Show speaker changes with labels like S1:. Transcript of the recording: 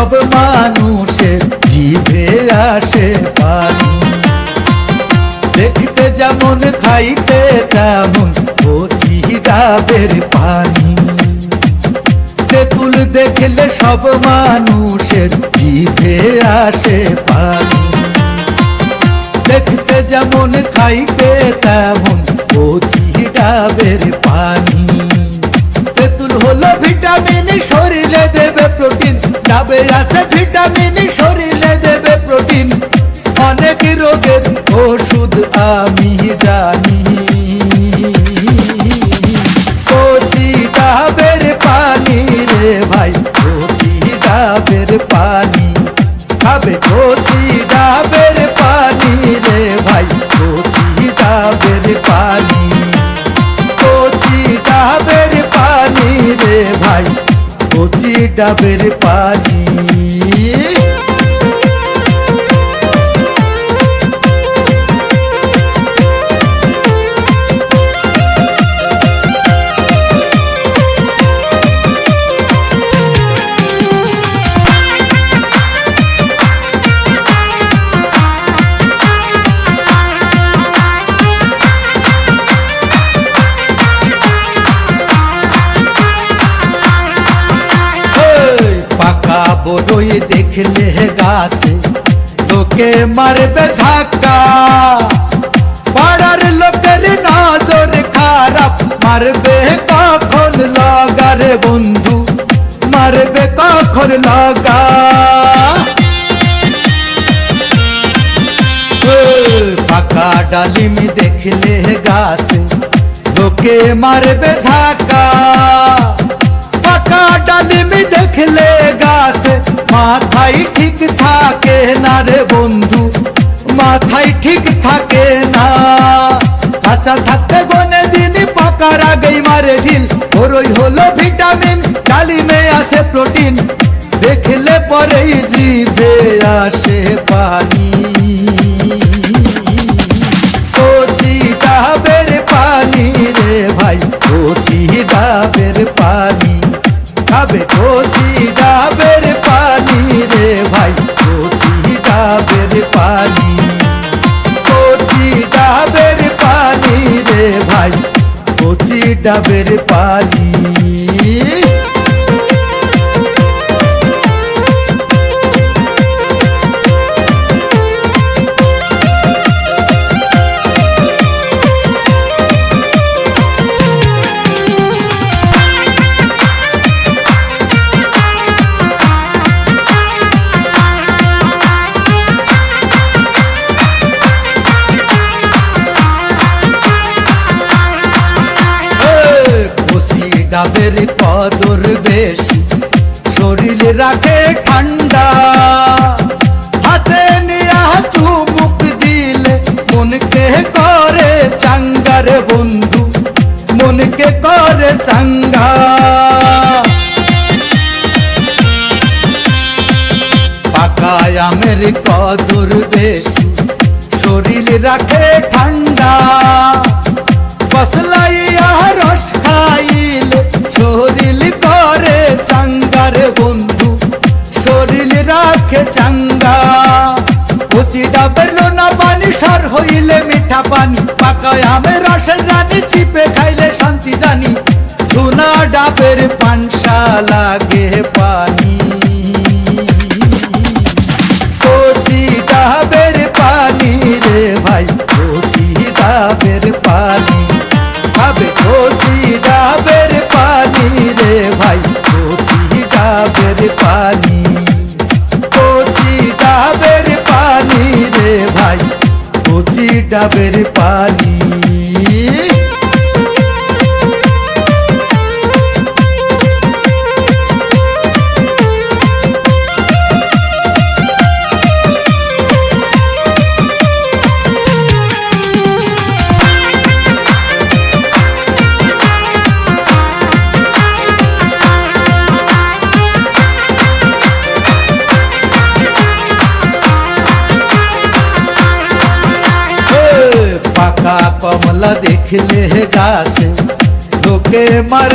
S1: সব মানুষের জিভে আসে পানি। দেখতে যেমন, খাইতে তেমন কচি ডাবের পানি। তেঁতুল দেখলে সব মানুষের জিভে আসে পানি। দেখতে যেমন, খাইতে তেমন কচি ডাবের পানি। তেঁতুল হলো ভিটামিন, শরীরে দেবে প্রোটিন। ডাবে আছে ভিটামিন, শরীরে দেবে প্রোটিন। অনেক রোগের ওষুধ আমি জানি। কচি ডাবের পানি রে ভাই, কচি ডাবের পানি। খাবে কচি ডাবের পানি রে ভাই, কচি ডাবের পানি। কচি ডাবের কচি ডাবের পানি। বড়ই দেখলে গাছে লোকে মারবে ঝাক্কা পাড়ার লোকের নজর খারাপ মারবে কখন লাগারে বন্ধু মারবে কখন লাগা এই পাকা ডালিম দেখলে গাছে লোকে মারবে ঝাঁকা পাকা ডালিমি দেখলে গাছে মাথায় ঠিক থাকে না রে বন্ধু, মাথায় ঠিক থাকে না। কাঁচা থাকতে গনে দিন পাকার আগেই মারে ঢিল, ওরই হলো ভিটামিন ডালিমে আসে প্রোটিন। দেখলে পরেই জিভে আসে পানি। পানি রে ভাই, কচি ডাবের পানি। খাবে কচি ডাবের ডাবের পানি ডাবের কদর বেশি। শরীর রাখে ঠান্ডা। হাতে নিয়া চুমুক দিলে মনকে করে চাঙ্গার বন্ধু। মনকে করে চাঙ্গা। পাকা আমের কদর বেশি। শরীর রাখে ঠান্ডা। রাখে চাঙ্গা। কচি ডাবের লোনা পানি, সার হইলে মিঠা পানি। পাকায় আমের রসের রানী, চিপে খাইলে শান্তি জানি। সোনা ডাবের পানসা লাগে পানি। ডাবের পানি দেখলে গাছে লোকে মার